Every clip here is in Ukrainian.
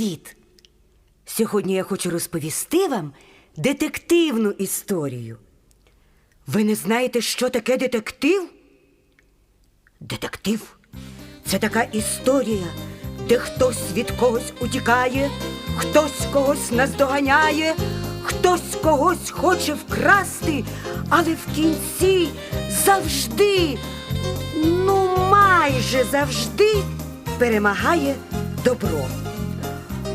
Привіт! Сьогодні я хочу розповісти вам детективну історію. Ви не знаєте, що таке детектив? Детектив це така історія, де хтось від когось утікає, хтось когось наздоганяє, хтось когось хоче вкрасти, але в кінці завжди, ну майже завжди перемагає добро.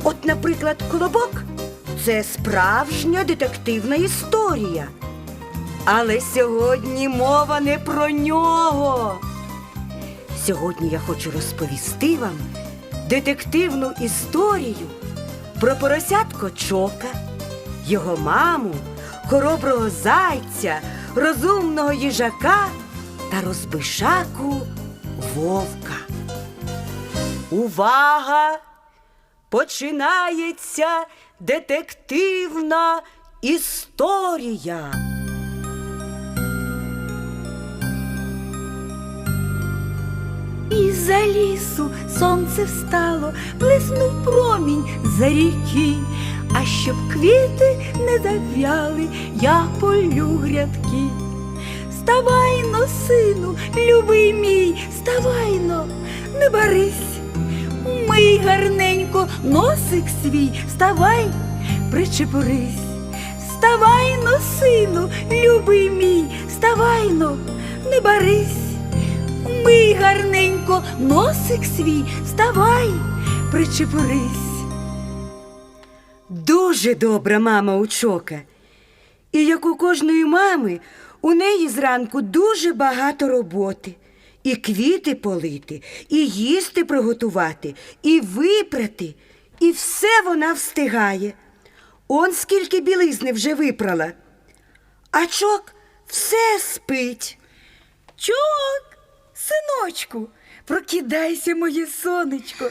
От, наприклад, колобок це справжня детективна історія. Але сьогодні мова не про нього. Сьогодні я хочу розповісти вам детективну історію про поросятко Чока, його маму, хороброго зайця, розумного їжака та розбишаку вовка. Увага! Починається детективна історія. Із-за лісу сонце встало, блиснув промінь за ріки, а щоб квіти не зав'яли, я полю грядки. Вставайно, сину, любий мій, вставайно, не барись. Мий гарненько носик свій, вставай, причепурись. Вставайно, сину, любий мій, вставайно, не барись. Мий гарненько носик свій, вставай, причепурись. Дуже добра мама у Чока. І як у кожної мами, у неї зранку дуже багато роботи. І квіти полити, і їсти приготувати, і випрати. І все вона встигає. Он скільки білизни вже випрала. А чок все спить. Чок, синочку, прокидайся, моє сонечко.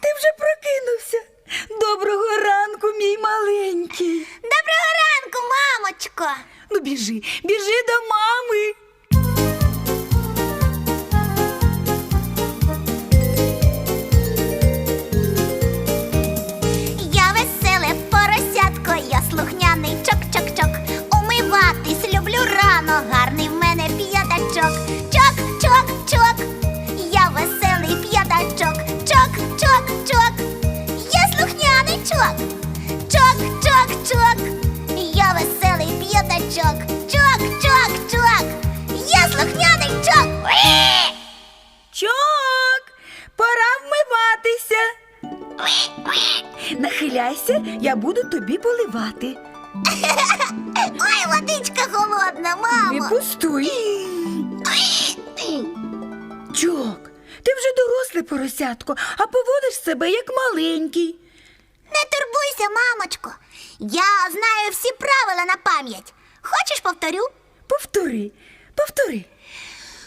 Ти вже прокинувся. Доброго ранку, мій маленький. Доброго ранку, мамочко. Ну, біжи, біжи до мами. Мамо. Чок, ти вже доросле поросятко, а поводиш себе як маленький. Не турбуйся, мамочко. Я знаю всі правила на пам'ять. Хочеш повторю? Повтори, повтори.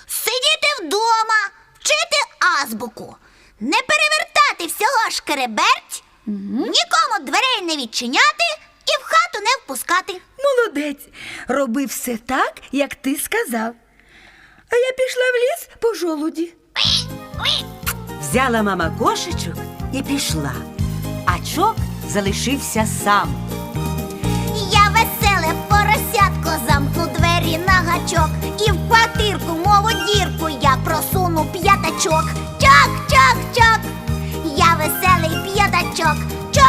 Сидіти вдома, вчити азбуку, не перевертати всього шкереберть, нікому дверей не відчиняти і в хату не впускати. Молодець, роби все так, як ти сказав. А я пішла в ліс по жолуді. Взяла мама кошечок і пішла, а чок залишився сам. Я веселе поросятко замкну двері на гачок І в квартирку, мову дірку, я просуну п'ятачок. Чок, чок, чок. Я веселий п'ятачок. Чок,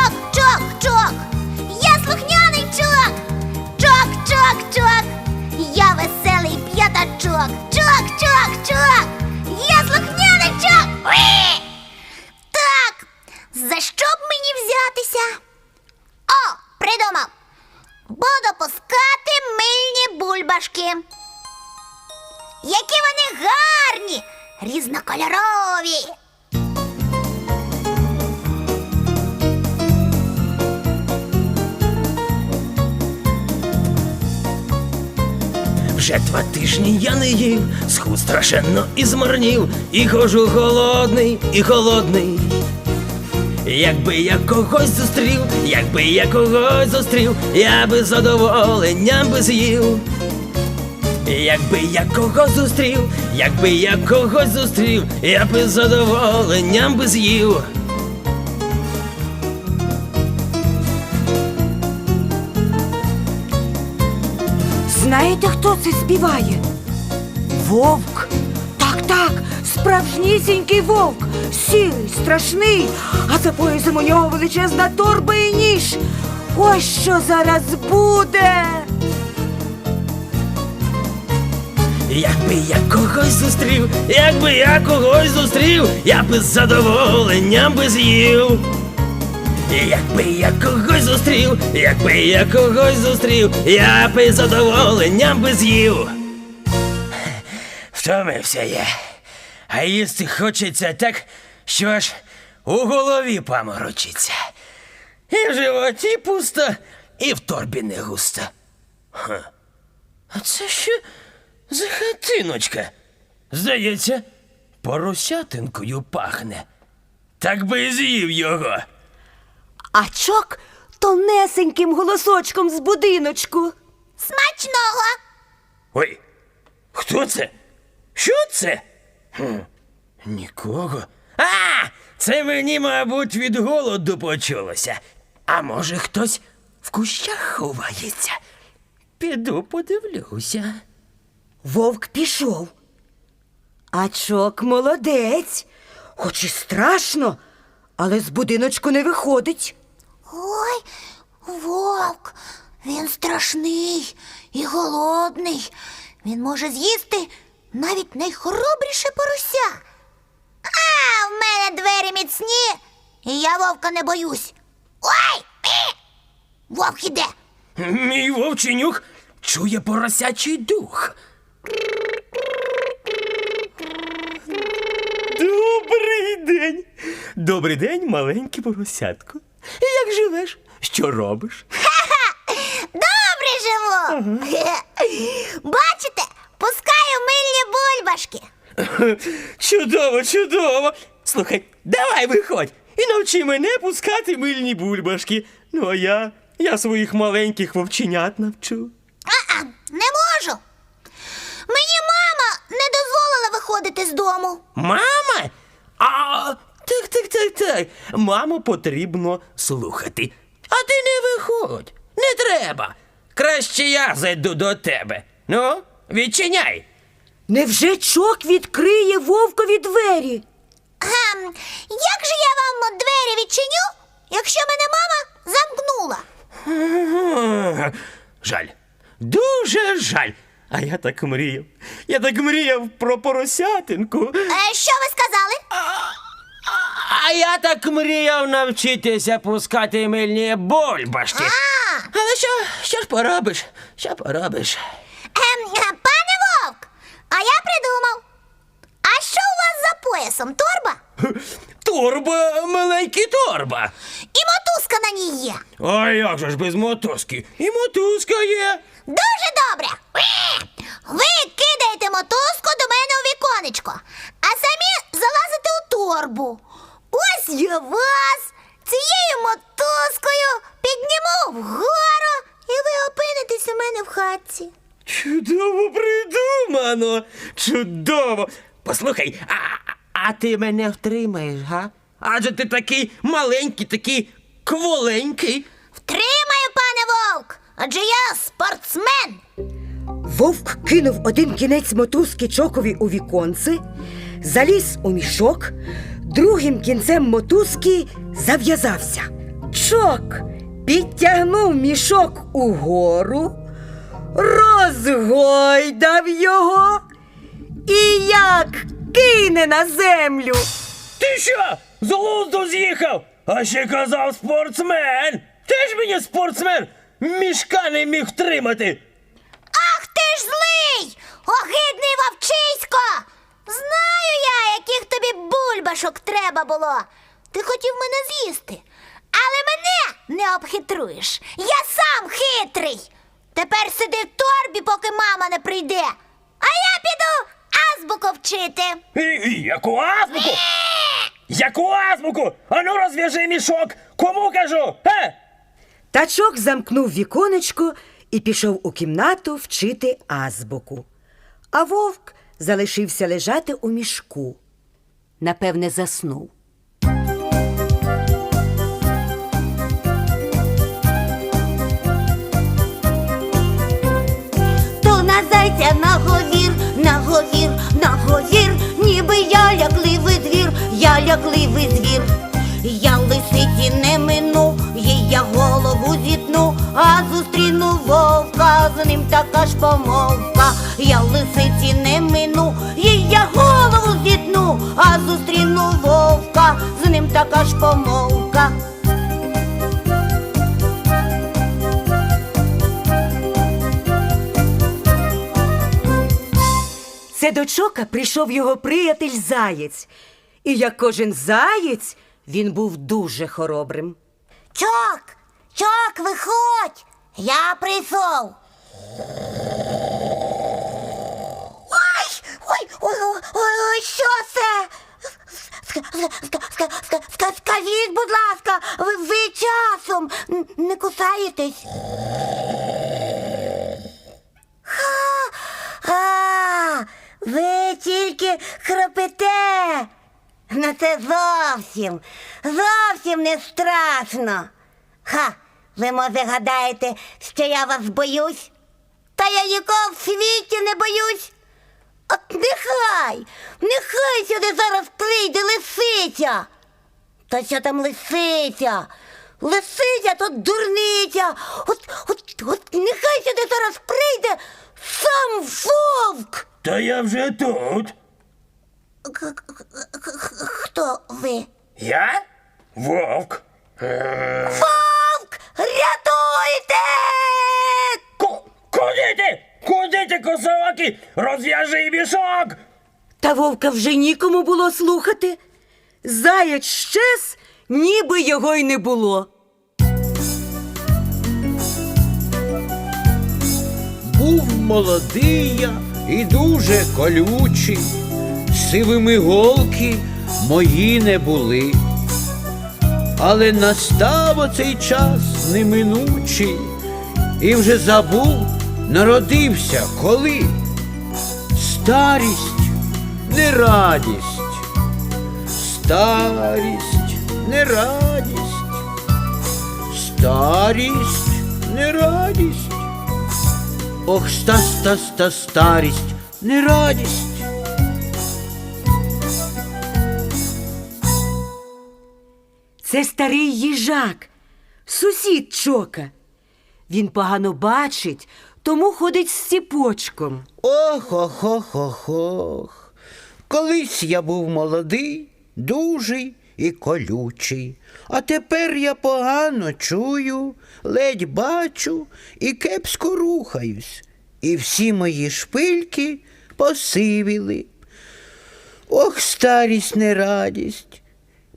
слухняний Так, за що б мені взятися? О, придумав. Буду пускати мильні бульбашки. Які вони гарні, різнокольорові. Вже два тижні я не їв, схуд страшенно і змарнів, і хожу голодний, і голодний. Якби я когось зустрів, якби я когось зустрів, я би задоволенням би з'їв. Якби я кого зустрів, якби я когось зустрів, я би задоволенням би з'їв. Знаєте, хто це співає? Вовк. Так, так, справжнісінький вовк. Сірий, страшний, а за поясом у нього величезна торба і ніж. Ось що зараз буде. Якби я когось зустрів, якби я когось зустрів, я би з задоволенням би з'їв. Якби я когось зустрів, якби я когось зустрів, я би задоволенням би з'їв. Втомився я. А їсти хочеться так, що аж у голові паморочиться. І в животі пусто, і в торбі не густо. Ха. А це що за хатиночка? Здається, поросятинкою пахне. Так би і з'їв його. А чок тонесеньким голосочком з будиночку. Смачного! Ой, хто це? Що це? Хм, нікого. А! Це мені, мабуть, від голоду почулося. А може, хтось в кущах ховається? Піду подивлюся. Вовк пішов. А чок молодець. Хоч і страшно, але з будиночку не виходить. Ой, вовк, він страшний і голодний. Він може з'їсти навіть найхоробріше порося. А, в мене двері міцні, і я вовка не боюсь. Ой! Е! Вовк іде. Мій вовченюк чує поросячий дух. Добрий день. Добрий день, маленьке поросятко. Як живеш? Що робиш? Добре живу. Бачите, пускаю мильні бульбашки. Чудово, чудово. Слухай, давай виходь і навчи мене пускати мильні бульбашки. Ну, а я, я своїх маленьких вовченят навчу. А-а, не можу. Мені мама не дозволила виходити з дому. Мама? А, так, так, так, так. Маму потрібно слухати. А ти не виходь. Не треба. Краще я зайду до тебе. Ну, відчиняй. Невже чок відкриє вовкові двері? Гем, як же я вам двері відчиню, якщо мене мама замкнула? Ага. Жаль. Дуже жаль. А я так мріяв. Я так мріяв про поросятинку. Е, що ви сказали? А я так мріяв навчитися пускати мильні бульбашки. А, Але що, що ж поробиш? Що поробиш? ем, е, пане вовк, а я придумав. А що у вас за поясом? Торба? Торба, маленький торба. І мотузка на ній є. А як же ж без мотузки? І мотузка є. Дуже добре. Ви кидаєте мотузку до мене у віконечко, а самі залазите у торбу. Ось я вас цією мотузкою підніму вгору, і ви опинитесь у мене в хатці. Чудово придумано. Чудово. Послухай, а, а ти мене втримаєш, га? Адже ти такий маленький, такий кволенький. Втримаю, пане вовк, адже я спортсмен. Вовк кинув один кінець мотузки чокові у віконце, заліз у мішок, другим кінцем мотузки зав'язався. Чок підтягнув мішок угору, розгойдав його і як кине на землю. Ти що? З глузду з'їхав? А ще казав спортсмен. Ти ж мені спортсмен. Мішка не міг втримати. Ах ти ж злий! Огидний вовчисько! Знаю я, яких тобі бульбашок треба було. Ти хотів мене з'їсти, але мене не обхитруєш. Я сам хитрий. Тепер сиди в торбі, поки мама не прийде. А я піду азбуку вчити. І, і, яку азбуку? Яку азбуку? Ану розв'яжи мішок. Кому кажу? Е? Тачок замкнув віконечко і пішов у кімнату вчити азбуку. а вовк залишився лежати у мішку. Напевне, заснув. То на зайця наговір, наговір, наговір, ніби я лякливий двір, я лякливий звір. Я лисиці не мину, їй я голову зітну, а зустріну вовка, з ним така ж помовка. Я лисиці не а зустріну вовка, з ним така ж помовка. Це до чока прийшов його приятель заєць. І як кожен заєць, він був дуже хоробрим. Чок, чок, виходь, я прийшов. Що це? Ска- ска- ска- ска- ска- ска- Скажіть, будь ласка, ви, часом не кусаєтесь? А, ви тільки храпите. Ну це зовсім, зовсім не страшно. Ха, ви може гадаєте, що я вас боюсь? Та я нікого в світі не боюсь. От нехай, нехай сюди зараз прийде лисиця. Та що там лисиця? Лисиця то дурниця. От, от, от нехай сюди зараз прийде сам вовк. Та я вже тут. Хто ви? Я? Вовк. Вовк! Рятуйте! Ку- Куди ти? Куди ти, косоваки? Розв'яжи мішок! Та вовка вже нікому було слухати. Заєць щез, ніби його й не було. Був молодий я і дуже колючий, сивими голки мої не були. Але настав оцей час неминучий, і вже забув, народився коли. Старість не радість, старість не радість, старість не радість. Ох, ста ста ста старість, не радість. Це старий їжак, сусід чока. Він погано бачить, тому ходить з ціпочком. Ох, ох, ох, ох, ох. Колись я був молодий, дужий і колючий, а тепер я погано чую, ледь бачу і кепсько рухаюсь, і всі мої шпильки посивіли. Ох, старість не радість.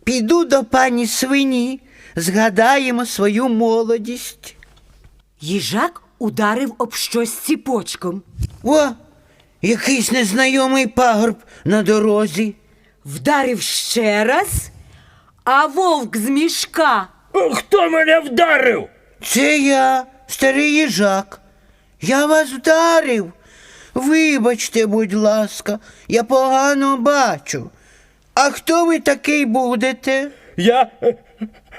Піду до пані свині, згадаємо свою молодість. Їжак ударив об щось ціпочком. О, якийсь незнайомий пагорб на дорозі. Вдарив ще раз, а вовк з мішка. Хто мене вдарив? Це я, старий їжак. Я вас вдарив. Вибачте, будь ласка, я погано бачу. А хто ви такий будете? Я.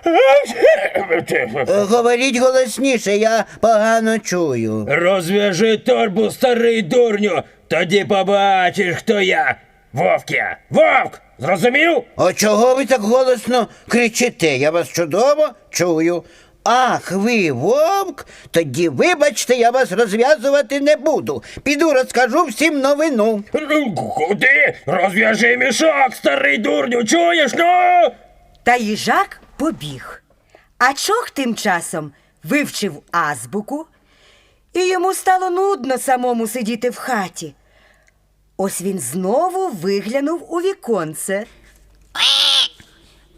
Е, Говоріть голосніше, я погано чую. Розв'яжи торбу, старий дурню, тоді побачиш, хто я. Вовк я. Вовк! Зрозумів? А чого ви так голосно кричите? Я вас чудово чую. Ах, ви вовк? Тоді вибачте, я вас розв'язувати не буду. Піду розкажу всім новину. Куди? Розв'яжи мішок, старий дурню, чуєш? Ну? Та їжак побіг. А чох тим часом вивчив азбуку, і йому стало нудно самому сидіти в хаті. Ось він знову виглянув у віконце.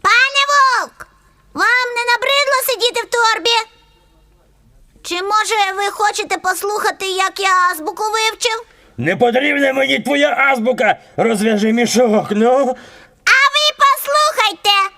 Пане вовк, вам не набридло сидіти в торбі? Чи може ви хочете послухати, як я азбуку вивчив? Не потрібна мені твоя азбука. Розв'яжи мішок, ну. А ви послухайте, послухайте.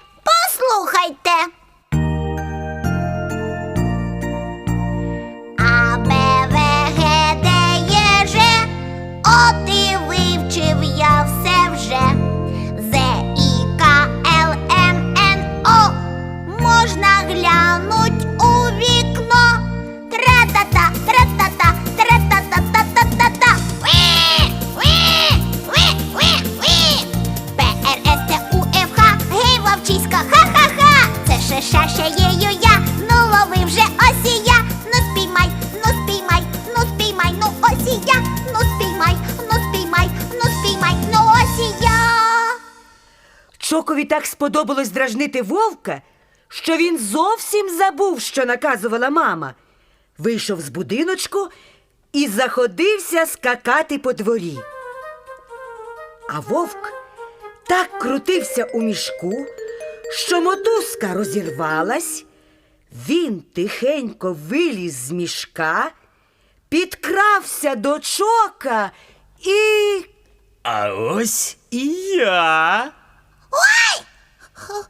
Сподобалось дражнити вовка, що він зовсім забув, що наказувала мама. Вийшов з будиночку і заходився скакати по дворі. А вовк так крутився у мішку, що мотузка розірвалась. Він тихенько виліз з мішка, підкрався до чока і. А ось і я.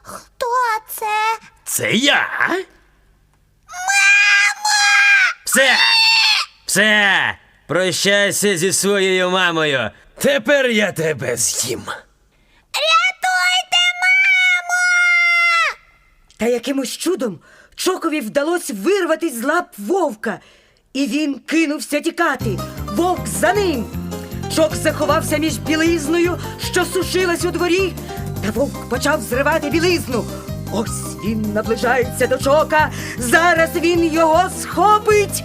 Хто це? Це я. Мамо! Все! Все! Прощайся зі своєю мамою. Тепер я тебе з'їм. Рятуйте, мамо! Та якимось чудом Чокові вдалося вирватись з лап вовка, і він кинувся тікати. Вовк за ним. Чок заховався між білизною, що сушилась у дворі, та вовк почав зривати білизну. Ось він наближається до чока. Зараз він його схопить.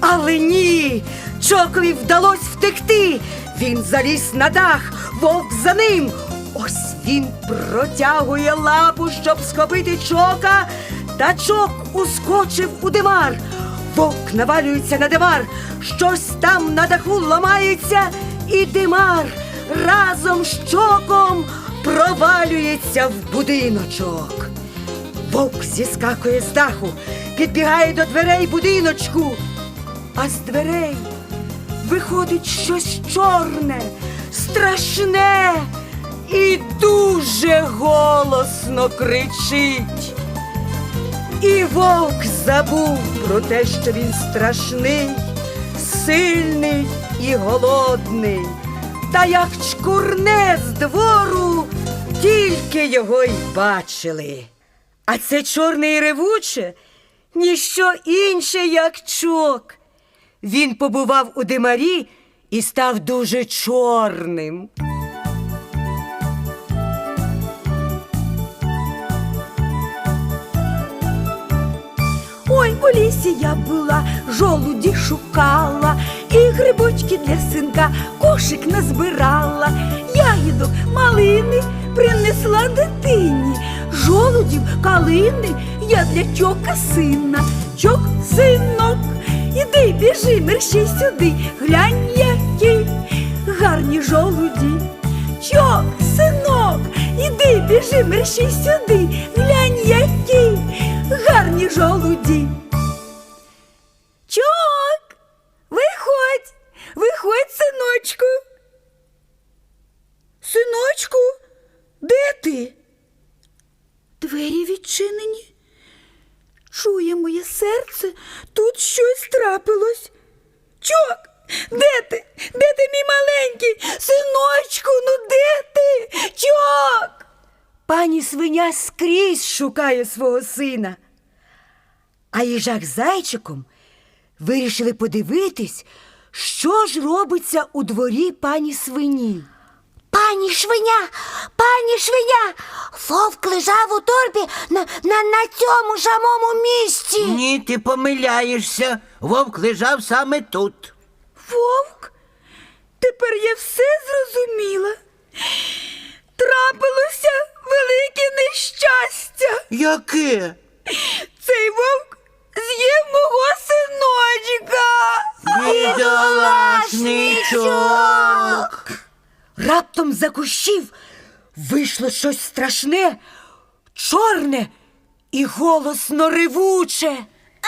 Але ні, Чокові вдалося втекти. Він заліз на дах, вовк за ним. Ось він протягує лапу, щоб схопити чока, та чок ускочив у димар. Вовк навалюється на димар, щось там на даху ламається, і димар разом з чоком провалюється в будиночок. Вовк зіскакує з даху, підбігає до дверей будиночку, а з дверей виходить щось чорне, страшне і дуже голосно кричить. І вовк забув про те, що він страшний, сильний і голодний. Та як чкурне з двору, тільки його й бачили. А це чорне і ревуче ніщо інше, як чок. Він побував у димарі і став дуже чорним. Ой, у лісі я була, жолуді шукала, і грибочки для синка кошик назбирала, ягідок малини принесла дитині, жолудів калини я для чока сина, чок синок, іди біжи мерщій сюди, глянь, які гарні жолуді. Чок, синок, іди біжи мерщій сюди, глянь, які гарні жолуді. Чок, виходь, виходь, синочку. Синочку, де ти? Двері відчинені. Чує моє серце, тут щось трапилось. Чок, де ти? Де ти, мій маленький? Синочку, ну де ти? Чок! Пані скрізь шукає свого сина. А їжак з зайчиком вирішили подивитись, що ж робиться у дворі пані свині. Пані швиня, пані швиня, вовк лежав у торбі на, на, на цьому самому місці. Ні, ти помиляєшся. Вовк лежав саме тут. Вовк, тепер я все зрозуміла. Нещастя. Яке? Цей вовк з'їв мого синочка. Бідолашничок. Раптом за кущів вийшло щось страшне, чорне і голосно ревуче. А!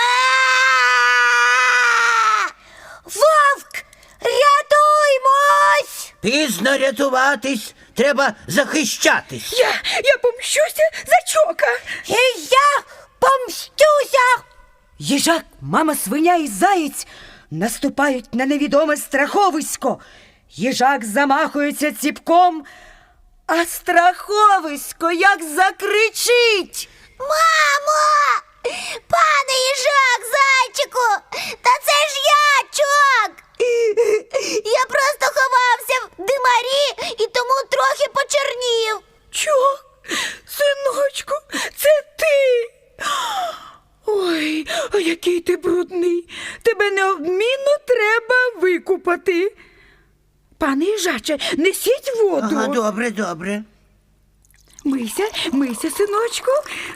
Вовк, рятуймось! Пізно рятуватись, треба захищатись. Я, я помщуся за чока. І я помстюся. Їжак, мама свиня і заєць наступають на невідоме страховисько. Їжак замахується ціпком, а страховисько як закричить. Мамо! Пане їжак, зайчику! Та це ж я, чок! Я просто ховався в димарі і тому трохи почернів. Чок, синочку, це ти. Ой, а який ти брудний. Тебе неодмінно треба викупати. Пане їжаче, несіть воду. Ага, добре, добре. Мийся, мийся, синочку,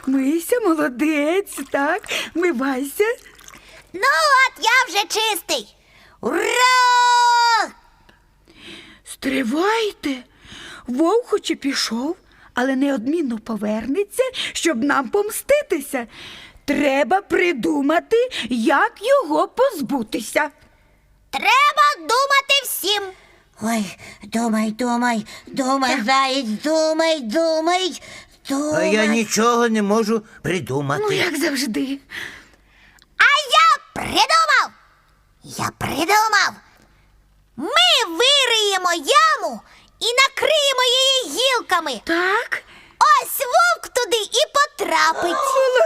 мийся, молодець, так, мивайся. Ну от я вже чистий. Ура! Стривайте. Вовк хоч і пішов, але неодмінно повернеться, щоб нам помститися. Треба придумати, як його позбутися. Треба думати всім. Ой, думай, думай, думай, заєць, думай, думай, думай. А я нічого не можу придумати. Ну, як завжди. А я придумав. Я придумав. Ми вириємо яму і накриємо її гілками. Так? Ось вовк туди і потрапить.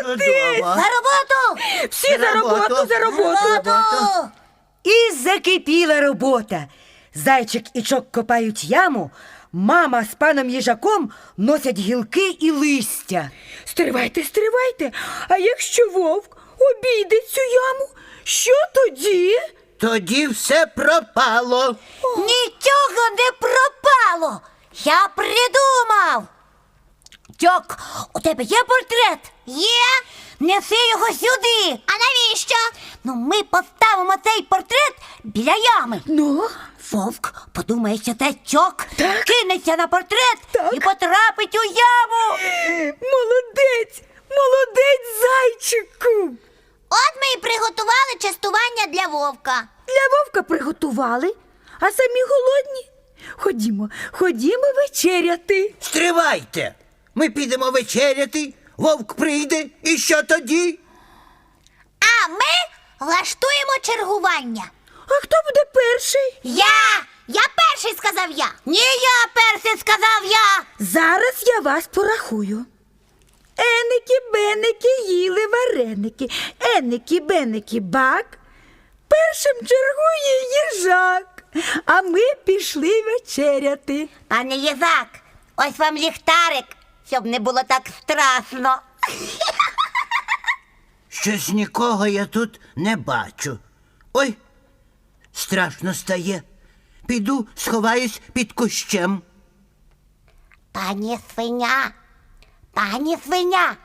Чудово. За роботу! Всі за роботу, за роботу. Роботу! І закипіла робота. Зайчик і чок копають яму, мама з паном їжаком носять гілки і листя. Стривайте, стривайте. А якщо вовк обійде цю яму, що тоді? Тоді все пропало. Нічого не пропало! Я придумав! Тьок, у тебе є портрет? Є? Неси його сюди! А навіщо? Ну, ми поставимо цей портрет біля ями. Ну, Вовк подумає, що це тьок, Так. кинеться на портрет Так. і потрапить у яму. молодець, молодець, зайчику. От ми і приготували частування для вовка. Для вовка приготували, а самі голодні. Ходімо, ходімо вечеряти. Стривайте. Ми підемо вечеряти, вовк прийде, і що тоді? А ми влаштуємо чергування. А хто буде перший? Я! Я перший сказав я. Ні, я перший сказав я. Зараз я вас порахую. Еники, беники, їли вареники. Еники, беники, бак. Першим чергує їжак, а ми пішли вечеряти. Пане Єзак, ось вам ліхтарик, щоб не було так страшно. Щось нікого я тут не бачу. Ой, страшно стає. Піду сховаюсь під кущем. Пані свиня, пані свиня,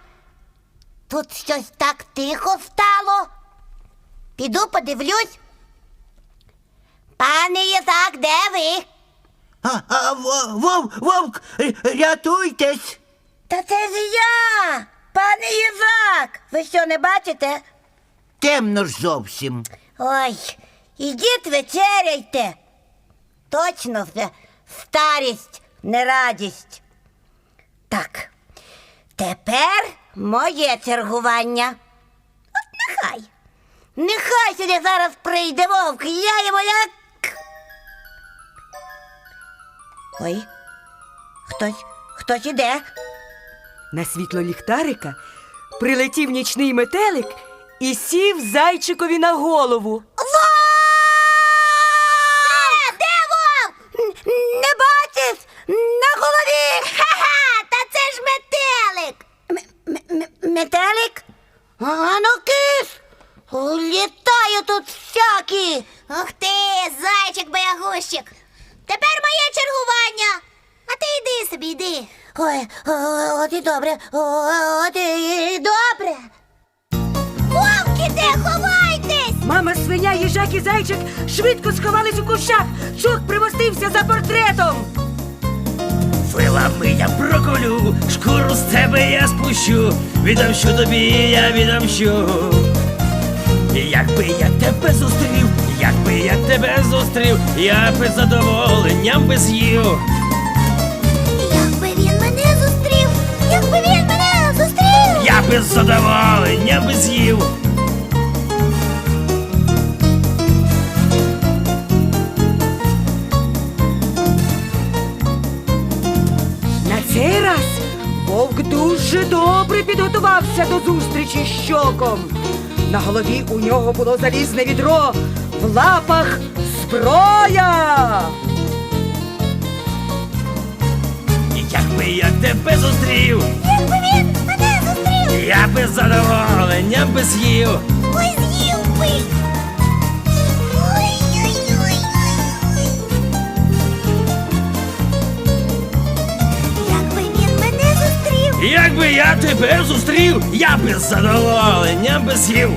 тут щось так тихо стало. Піду подивлюсь. Пане Єзак, де ви? А, а вов, вовк, рятуйтесь. Та це ж я, пане Єзак. Ви що не бачите? Темно ж зовсім. Ой, ідіть вечеряйте. Точно вже старість, не радість. Так, тепер моє чергування. От нехай. Нехай сюди зараз прийде вовк, я йому як. Ой, хтось, хтось іде. На світло ліхтарика прилетів нічний метелик і сів зайчикові на голову. Вовк! Де вовк? Н- Не бачиш? На голові! Ха-ха! Та це ж метелик! М- м- Метелик? А ну кис! Літаю тут всякі! Ух ти, зайчик боягущик! Тепер моє чергування. А ти йди собі, йди. Ой, о, от і добре, от і добре. Вовки, де ховайтесь? Мама, свиня, їжак і зайчик швидко сховались у кущах. Чок примостився за портретом. Вилами я проколю, шкуру з тебе я спущу, відомщу тобі, я відомщу. Якби я тебе зустрів, якби я тебе зустрів, я би з задоволенням би з'їв. Якби він мене зустрів. Я би з задоволенням би з'їв. На цей раз вовк дуже добре підготувався до зустрічі з щоком. На голові у нього було залізне відро, в лапах зброя. Якби я тебе зустрів, Якби він мене зустрів, я би з задоволенням би з'їв. ой, з'їв би. Ой-ой-ой. Якби він мене зустрів. Якби я тебе зустрів, я би з задоволенням би з'їв.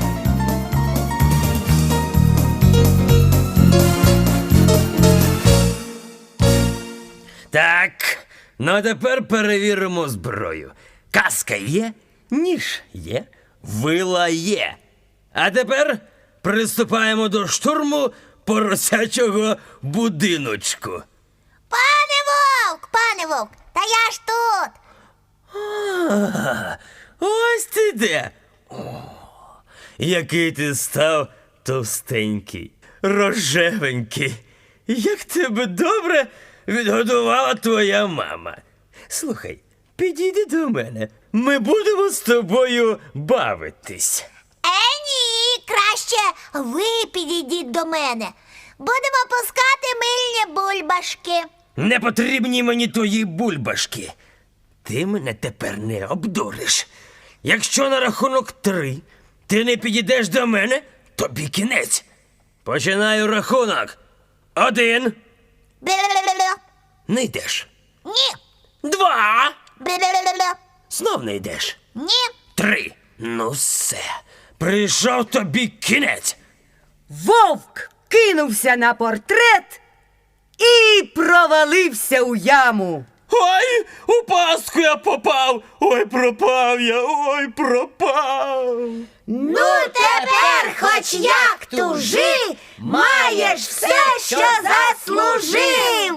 Так, ну а тепер перевіримо зброю. Каска є, ніж є, вила є. А тепер приступаємо до штурму поросячого будиночку. Пане вовк, пане вовк, та я ж тут. А, ось ти де. О, який ти став товстенький, рожевенький. Як тебе добре відгодувала твоя мама. Слухай, підійди до мене. Ми будемо з тобою бавитись. Е, ні, краще ви підійдіть до мене. Будемо пускати мильні бульбашки. Не потрібні мені твої бульбашки. Ти мене тепер не обдуриш. Якщо на рахунок три ти не підійдеш до мене, тобі кінець. Починаю рахунок. Один. Не йдеш. Ні. Два. Знов не йдеш. Ні. Три. Ну все. Прийшов тобі кінець. Вовк кинувся на портрет і провалився у яму. Ой, у пастку я попав. Ой, пропав я, ой, пропав. Ну тепер, хоч як тужи, маєш все, що заслужив.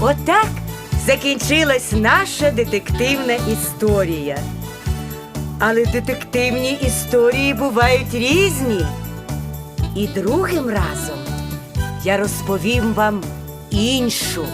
Отак закінчилась наша детективна історія. Але детективні історії бувають різні. І другим разом я розповім вам іншу